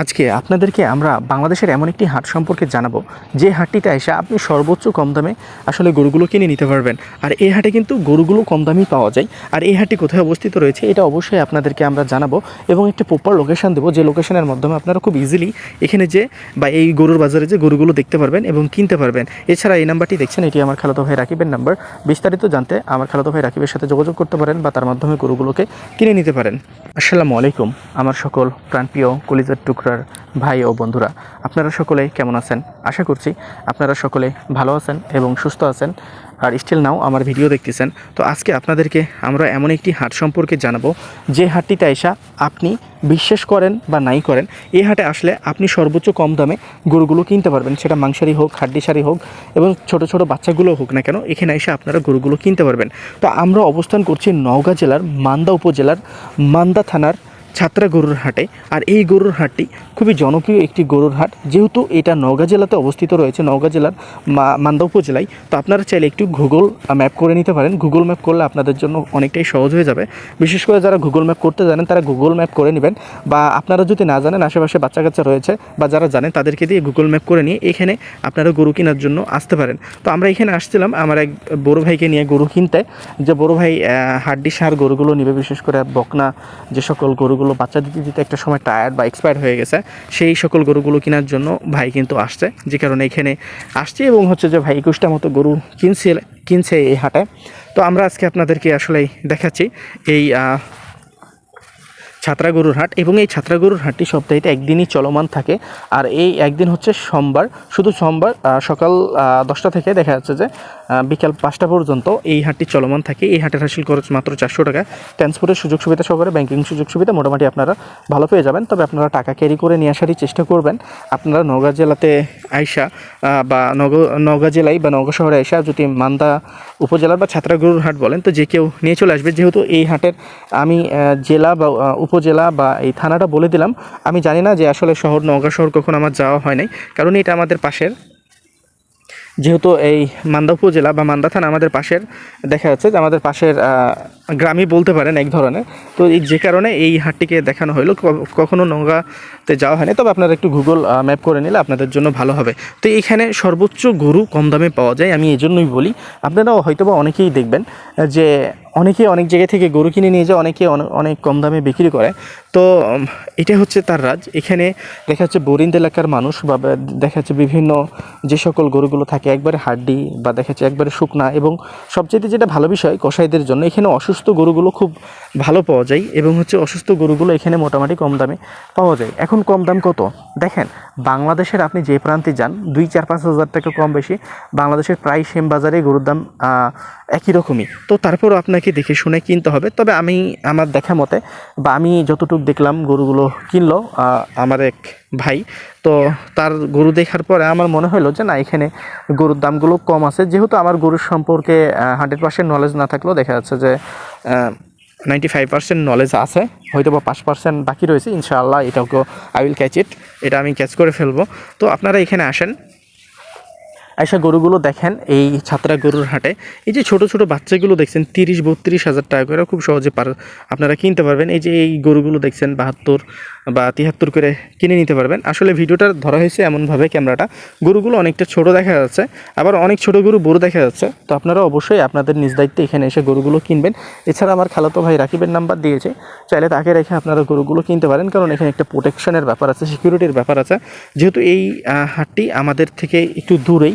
আজকে আপনাদেরকে আমরা বাংলাদেশের এমন একটি হাট সম্পর্কে জানাব। যে হাটটিতে এসে আপনি সর্বোচ্চ কম দামে আসলে গরুগুলো কিনে নিতে পারবেন। আর এই হাটে কিন্তু গরুগুলো কম দামেই পাওয়া যায়। আর এই হাটটি কোথায় অবস্থিত রয়েছে এটা অবশ্যই আপনাদেরকে আমরা জানাব এবং একটি প্রপার লোকেশান দেবো। যে লোকেশনের মাধ্যমে আপনারা খুব ইজিলি এখানে যে বা এই গরুর বাজারে যে গরুগুলো দেখতে পারবেন এবং কিনতে পারবেন। এছাড়া এই নাম্বারটি দেখছেন, এটি আমার খালাতো ভাই রাকিবের নাম্বার। বিস্তারিত জানতে আমার খালাতো ভাই রাকিবের সাথে যোগাযোগ করতে পারেন বা তার মাধ্যমে গরুগুলোকে কিনে নিতে পারেন। আসসালামু আলাইকুম। আমার সকল প্রাণপ্রিয় কলিজার টুকরার ভাই ও বন্ধুরা, আপনারা সকলে কেমন আছেন? আশা করছি আপনারা সকলে ভালো আছেন এবং সুস্থ আছেন। আর স্টিল নাও আমার ভিডিও দেখতেছেন। তো আজকে আপনাদেরকে আমরা এমন একটি হাট সম্পর্কে জানাব। যে হাটটিতে আইসা আপনি বিশ্বাস করেন বা নাই করেন, এই হাটে আসলে আপনি সর্বোচ্চ কম দামে গরুগুলো কিনতে পারবেন। সেটা মাংসারি হোক হাড্ডিসারি হোক এবং ছোট ছোট বাচ্চাগুলো হোক না কেন, এখানে এসে আপনারা গরুগুলো কিনতে পারবেন। তো আমরা অবস্থান করছি নওগাঁ জেলার মান্দা উপজেলার মান্দা থানার ছাত্রা গরুর হাটে। আর এই গরুর হাটটি খুবই জনপ্রিয় একটি গরুর হাট। যেহেতু এটা নওগাঁ জেলাতে অবস্থিত রয়েছে, নওগাঁ জেলার মান্দা উপজেলায়। তো আপনারা চাইলে একটু গুগল ম্যাপ করে নিতে পারেন। গুগল ম্যাপ করলে আপনাদের জন্য অনেকটাই সহজ হয়ে যাবে। বিশেষ করে যারা গুগল ম্যাপ করতে জানেন, তারা গুগল ম্যাপ করে নেবেন। বা আপনারা যদি না জানেন, আশেপাশে বাচ্চা কাচ্চা রয়েছে বা যারা জানেন, তাদেরকে দিয়ে গুগল ম্যাপ করে নিয়ে এখানে আপনারা গরু কেনার জন্য আসতে পারেন। তো আমরা এখানে আসছিলাম আমার এক বড় ভাইকে নিয়ে গরু কিনতে। যে বড় ভাই হাড্ডি সার গরুগুলো নিবে, বিশেষ করে বকনা, যে সকল গরুগুলো বাচ্চা দিতে দিতে একটা সময় টায়ার্ড বা এক্সপায়ার হয়ে গেছে, সেই সকল গরুগুলো কেনার জন্য ভাই কিন্তু আসছে। যে কারণে এখানে আসছে এবং হচ্ছে যে ভাই একুশটা মতো গরু কিনছে কিনছে এই হাটে। তো আমরা আজকে আপনাদেরকে আসলে দেখাচ্ছি এই ছাত্রা গরুর হাট এবং এই ছাত্রা গরুর হাটটি সপ্তাহে একদিনই চলমান থাকে। আর এই একদিন হচ্ছে সোমবার, শুধু সোমবার সকাল দশটা থেকে দেখা যাচ্ছে যে বিকাল পাঁচটা পর্যন্ত এই হাটটি চলমান থাকে। এই হাটের হাসিল খরচ মাত্র চারশো টাকা। ট্রান্সপোর্টের সুযোগ সুবিধা সহকারে ব্যাংকিং সুযোগ সুবিধা মোটামুটি আপনারা ভালো পেয়ে যাবেন। তবে আপনারা টাকা ক্যারি করে নিয়ে আসারই চেষ্টা করবেন। আপনারা নওগাঁ জেলাতে আইসা বা নগ- নওগাঁ জেলায় বা নওগাঁ শহরে আইসা যদি মান্দা উপজেলার বা ছাত্রাগুরুর হাট বলেন, তো যে কেউ নিয়ে চলে আসবে। যেহেতু এই হাটের আমি জেলা বা উপজেলা বা এই থানাটা বলে দিলাম। আমি জানি না যে আসলে শহর নওগাঁ শহর কখন আমার যাওয়া হয় নাই। কারণ এটা আমাদের পাশের যেহেতু এই মান্দা উপজেলা বা মান্দা থানা আমাদের পাশের দেখা যাচ্ছে যে আমাদের পাশের গ্রামই বলতে পারেন এক ধরনের। তো এই যে কারণে এই হাটটিকে দেখানো হলো, ক- কখনো নৌকাতে যাওয়া হয়নি। তবে আপনারা একটু গুগল ম্যাপ করে নিলে আপনাদের জন্য ভালো হবে। তো এখানে সর্বোচ্চ গরু কম দামে পাওয়া যায়, আমি এই জন্যই বলি। আপনারাও হয়তো বা অনেকেই দেখবেন যে অনেকে অনেক জায়গা থেকে গরু কিনে নিয়ে যায়, অনেকে অনে- অনেক কম দামে বিক্রি করে। তো এটা হচ্ছে তার রাজ। এখানে দেখা যাচ্ছে বরিন্দ এলাকার মানুষ বা দেখা যাচ্ছে বিভিন্ন যে সকল গরুগুলো থাকে, একবারে হাড্ডি বা দেখা যাচ্ছে একবারে শুকনা এবং সবচেয়ে যেটা ভালো বিষয় কসাইদের জন্য, এখানে অসুস্থ গরুগুলো খুব ভালো পাওয়া যায় এবং হচ্ছে অসুস্থ গরুগুলো এখানে মোটামুটি কম দামে পাওয়া যায়। এখন কম দাম কত? দেখেন, বাংলাদেশের আপনি যে প্রান্তে যান, দুই চার পাঁচ হাজার টাকা কম বেশি, বাংলাদেশের প্রায় সেম বাজারে গরুর দাম একই রকমই। তো তারপরও আপনাকে দেখে শুনে কিনতে হবে। তবে আমি, আমার দেখা মতে, বা আমি যতটুকু দেখলাম গরুগুলো কিনলো আমার এক ভাই, তো তার গরু দেখার পরে আমার মনে হলো যে না, এখানে গরুর দামগুলো কম আছে। যেহেতু আমার গরুর সম্পর্কে হান্ড্রেড পার্সেন্ট নলেজ না থাকলেও দেখা যাচ্ছে যে নাইনটি ফাইভ পার্সেন্ট নলেজ আছে। হয়তো বা পাঁচ পার্সেন্ট বাকি রয়েছে, ইনশাআল্লাহ এটাকেও আই উইল ক্যাচ ইট এটা আমি ক্যাচ করে ফেলব। তো আপনারা এখানে আসেন। আইসা গরুগুলো দেখেন, এই ছাত্রা গরুর হাটে। এই যে ছোট ছোট বাচ্চাগুলো দেখছেন, তিরিশ বত্রিশ হাজার টাকা করে খুব সহজে পার আপনারা কিনতে পারবেন। এই যে এই গরুগুলো দেখছেন, বাহাত্তর বা তিয়াত্তর করে কিনে নিতে পারবেন। আসলে ভিডিওটা ধরা হয়েছে এমনভাবে ক্যামেরাটা। গরুগুলো অনেকটা ছোট দেখা যাচ্ছে, আবার অনেক ছোট গরু বড় দেখা যাচ্ছে। তো আপনারা অবশ্যই আপনাদের নিজ দায়িত্বে এখানে এসে গরুগুলো কিনবেন। এছাড়া আমার খালাতো ভাই রাকিবের নাম্বার দিয়েছে। চাইলে তাকে রেখে আপনারা গরুগুলো কিনতে পারেন, কারণ এখানে একটা প্রোটেকশনের ব্যাপার আছে সিকিউরিটির ব্যাপার আছে। যেহেতু এই হাটটি আমাদের থেকে একটু দূরেই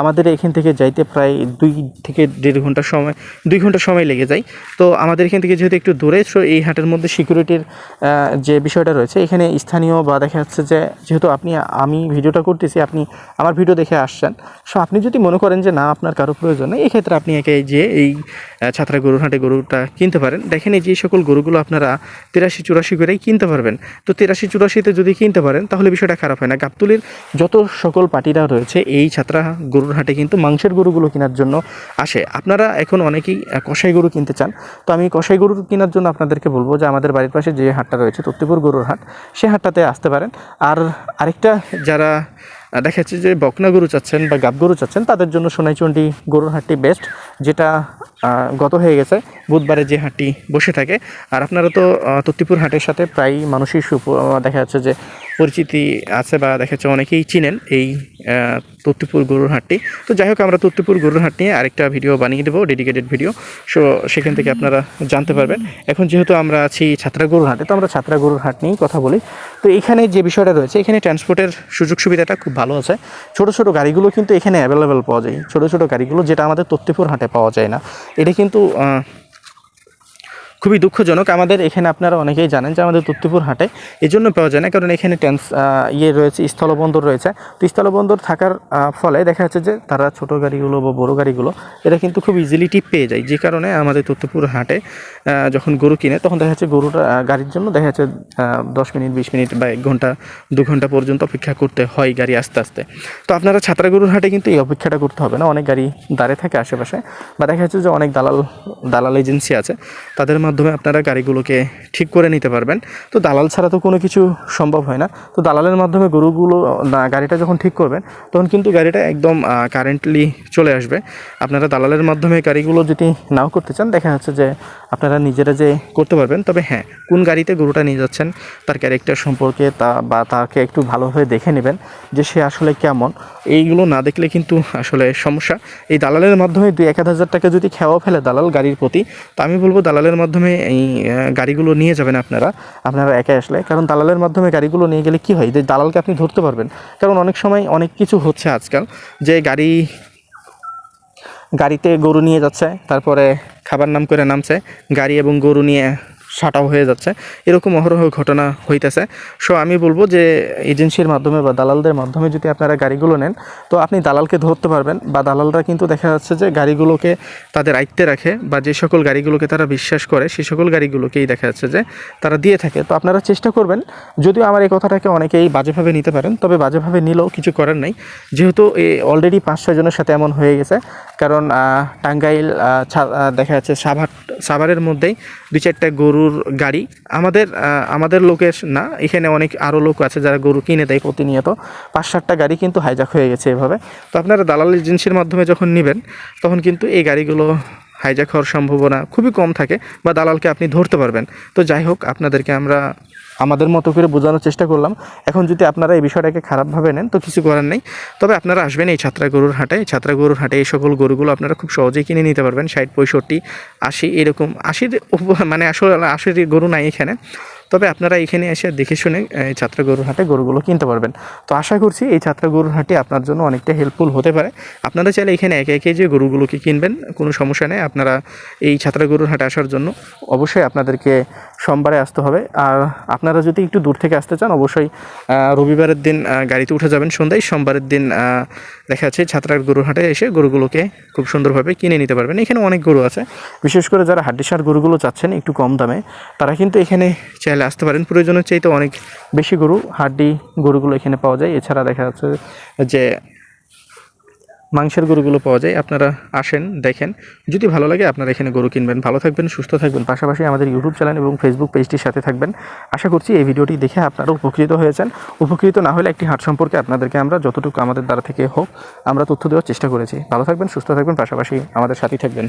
আমাদের এখান থেকে যাইতে প্রায় দুই থেকে দেড় ঘণ্টা সময়, দুই ঘণ্টা সময় লেগে যায়। তো আমাদের এখান থেকে যেহেতু একটু দূরে সো এই হাটের মধ্যে সিকিউরিটির যে বিষয়টা রয়েছে, এখানে স্থানীয় বা দেখা যাচ্ছে যে যেহেতু আপনি, আমি ভিডিওটা করতেছি, আপনি আমার ভিডিও দেখে আসছেন। সো আপনি যদি মনে করেন যে না, আপনার কারও প্রয়োজন নেই, এক্ষেত্রে আপনি একে যে এই ছাত্রা গরুর হাটে গরুটা কিনতে পারেন। দেখেন এই যে সকল গরুগুলো আপনারা তিরাশি চুরাশি করেই কিনতে পারবেন। তো তিরাশি চুরাশিতে যদি কিনতে পারেন, তাহলে বিষয়টা খারাপ হয় না। গাবতুলির যত সকল পার্টিরা রয়েছে, এই ছাত্রা গরুর হাটে কিন্তু মাংসের গরুগুলো কেনার জন্য আসে। আপনারা এখন অনেকেই কষাই গরু কিনতে চান। তো আমি কষাই গরু কেনার জন্য আপনাদেরকে বলব যে, আমাদের বাড়ির পাশে যে হাটটা রয়েছে তত্তিপুর গরুর হাট সেই হাটটাতে আসতে পারেন। আর আরেকটা যারা দেখাচ্ছে যে বকনা গরু চাচ্ছেন বা গাব গরু চাচ্ছেন, তাদের জন্য সোনাইচন্ডি গরুর হাটটি বেস্ট যেটা গত হয়ে গেছে। বুধবারে যে হাটটি বসে থাকে। আর আপনারা তো তত্তিপুর হাটের সাথে প্রায় মানুষই সুপ দেখা যাচ্ছে যে পরিচিতি আছে বা দেখা যাচ্ছে অনেকেই চিনেন এই তত্তিপুর গরুর হাটটি। তো যাই হোক, আমরা তত্তিপুর গরুর হাট নিয়ে আরেকটা ভিডিও বানিয়ে দেবো ডেডিকেটেড ভিডিও সো সেখান থেকে আপনারা জানতে পারবেন। এখন যেহেতু আমরা আছি ছাত্রা গরুর হাটে, তো আমরা ছাত্রা গরুর হাট নিয়েই কথা বলি। তো এখানে যে বিষয়টা রয়েছে, এখানে ট্রান্সপোর্টের সুযোগ সুবিধাটা খুব ভালো আছে। ছোট ছোট গাড়িগুলো কিন্তু এখানে অ্যাভেলেবেল পাওয়া যায়। ছোট ছোট গাড়িগুলো যেটা আমাদের তত্তিপুর হাটে পাওয়া যায় না। এটা কিন্তু খুবই দুঃখজনক। আমাদের এখানে আপনারা অনেকেই জানেন যে আমাদের তত্তিপুর হাটে এই জন্য পাওয়া যায় না কারণ এখানে ট্রান্স আহ, ইয়ে রয়েছে স্থলবন্দর রয়েছে। তো স্থলবন্দর থাকার ফলে দেখা যাচ্ছে যে তারা ছোট গাড়িগুলো বা বড় গাড়িগুলো এটা কিন্তু খুব ইজিলি টিপ পেয়ে যায়। যে কারণে আমাদের তত্তিপুর হাটে যখন গরু কিনে তখন দেখা যাচ্ছে গরুটা গাড়ির জন্য দেখা যাচ্ছে দশ মিনিট বিশ মিনিট বা এক ঘণ্টা দু ঘণ্টা পর্যন্ত অপেক্ষা করতে হয় গাড়ি আস্তে আস্তে। তো আপনারা ছাত্রা গরুর হাটে কিন্তু এই অপেক্ষাটা করতে হবে না অনেক গাড়ি দাঁড়িয়ে থাকে আশেপাশে বা দেখা যাচ্ছে যে অনেক দালাল দালাল এজেন্সি আছে তাদের মাধ্যমে আপনারা গাড়িগুলোকে ঠিক করে নিতে পারবেন। তো দালাল ছাড়া তো কোনো কিছু সম্ভব হয় না। তো দালালের মাধ্যমে গরুগুলো গাড়িটা যখন ঠিক করবেন, তখন কিন্তু গাড়িটা একদম কারেন্টলি চলে আসবে। আপনারা দালালের মাধ্যমে গাড়িগুলো যদি নাও করতে চান, দেখা যাচ্ছে যে আপনারা নিজেরা যে করতে পারবেন, তবে হ্যাঁ কোন গাড়িতে গরুটা নিয়ে যাচ্ছেন, তার ক্যারেক্টার সম্পর্কে তা বা তাকে একটু ভালোভাবে দেখে নেবেন যে সে আসলে কেমন। এইগুলো না দেখলে কিন্তু আসলে সমস্যা। এই দালালের মাধ্যমে দুই এক হাজার টাকা যদি খেওয়া ফেলে দালাল গাড়ির প্রতি, তো আমি বলব দালালের মাধ্যমে এই গাড়িগুলো নিয়ে যাবেন আপনারা। আপনারা একা আসলে, কারণ দালালের মাধ্যমে গাড়িগুলো নিয়ে গেলে কি হয়? যে দালালকে আপনি ধরতে পারবেন। কারণ অনেক সময় অনেক কিছু হচ্ছে আজকাল যে গাড়ি গাড়িতে গরু নিয়ে যাচ্ছে তারপরে খাবার নাম করে নামছে গাড়ি এবং গরু নিয়ে সাটাও হয়ে যাচ্ছে। এরকম অহরহ ঘটনা হইতেছে। সো আমি বলব যে এজেন্সির মাধ্যমে বা দালালদের মাধ্যমে যদি আপনারা গাড়িগুলো নেন, তো আপনি দালালকে ধরতে পারবেন। বা দালালরা কিন্তু দেখা যাচ্ছে যে গাড়িগুলোকে তাদের আয়ত্তে রাখে বা যে সকল গাড়িগুলোকে তারা বিশ্বাস করে সেই সকল গাড়িগুলোকেই দেখা যাচ্ছে যে তারা দিয়ে থাকে। তো আপনারা চেষ্টা করবেন, যদিও আমার এই কথাটাকে অনেকেই বাজেভাবে নিতে পারেন, তবে বাজেভাবে নিলেও কিছু করার নাই। যেহেতু এ অলরেডি পাঁচ ছয় জনের সাথে এমন হয়ে গেছে, কারণ টাঙ্গাইল দেখা যাচ্ছে সাভার, সাভারের মধ্যেই দু চারটা গরুর গাড়ি। আমাদের আমাদের লোকের না, এখানে অনেক আরও লোক আছে যারা গরু কিনে দেয় প্রতিনিয়ত। পাঁচ সাতটা গাড়ি কিন্তু হাইজাক হয়ে গেছে এভাবে। তো আপনারা দালাল এজেন্সির মাধ্যমে যখন নেবেন, তখন কিন্তু এই গাড়িগুলো হাইজাক হওয়ার সম্ভাবনা খুবই কম থাকে বা দালালকে আপনি ধরতে পারবেন। তো যাই হোক, আপনাদেরকে আমরা আমাদের মতো করে বোঝানোর চেষ্টা করলাম। এখন যদি আপনারা এই বিষয়টাকে খারাপভাবে নেন, তো কিছু করার নেই। তবে আপনারা আসবেন এই ছাত্রা গরুর হাটে। এই ছাত্রা গরুর হাটে এই সকল গরুগুলো আপনারা খুব সহজেই কিনে নিতে পারবেন। ষাট, পঁয়ষট্টি, আশি এরকম আশির মানে আসলে, আশির গরু নাই এখানে। তবে আপনারা এখানে এসে দেখে শুনে, এই ছাত্রা গরুর হাটে গরুগুলো কিনতে পারবেন। তো আশা করছি এই ছাত্রা গরুর হাটে আপনার জন্য অনেকটা হেল্পফুল হতে পারে। আপনারা চাইলে এখানে একে একে যে গরুগুলোকে কিনবেন, কোনো সমস্যা নেই। আপনারা এই ছাত্রা গরুর হাটে আসার জন্য অবশ্যই আপনাদেরকে সোমবারে আসতে হবে। আর আপনারা যদি একটু দূর থেকে আসতে চান, অবশ্যই রবিবারের দিন গাড়িতে উঠে যাবেন সন্ধ্যায়। সোমবারের দিন দেখা যাচ্ছে ছাত্রার গরুর হাটে এসে গরুগুলোকে খুব সুন্দরভাবে কিনে নিতে পারবেন। এখানে অনেক গরু আছে। বিশেষ করে যারা হাড্ডিসার গরুগুলো চাচ্ছেন একটু কম দামে, তারা কিন্তু এখানে চাইলে আসতে পারেন। প্রয়োজনের চাইতে অনেক বেশি গরু, হাড্ডি গরুগুলো এখানে পাওয়া যায়। এছাড়া দেখা যাচ্ছে যে মাংসের গরুগুলো পাওয়া যায়। আপনারা আসেন, দেখেন। যদি ভালো লাগে, আপনারা এখানে গরু কিনবেন। ভালো থাকবেন, সুস্থ থাকবেন। পাশাপাশি আমাদের ইউটিউব চ্যানেল এবং ফেসবুক পেজটির সাথে থাকবেন। আশা করছি এই ভিডিওটি দেখে আপনারা উপকৃত হয়েছেন। উপকৃত না হলে একটি হাট সম্পর্কে আপনাদেরকে আমরা যতটুকু আমাদের দ্বারা থেকে হোক, আমরা তথ্য দেওয়ার চেষ্টা করেছি। ভালো থাকবেন, সুস্থ থাকবেন। পাশাপাশি আমাদের সাথেই থাকবেন।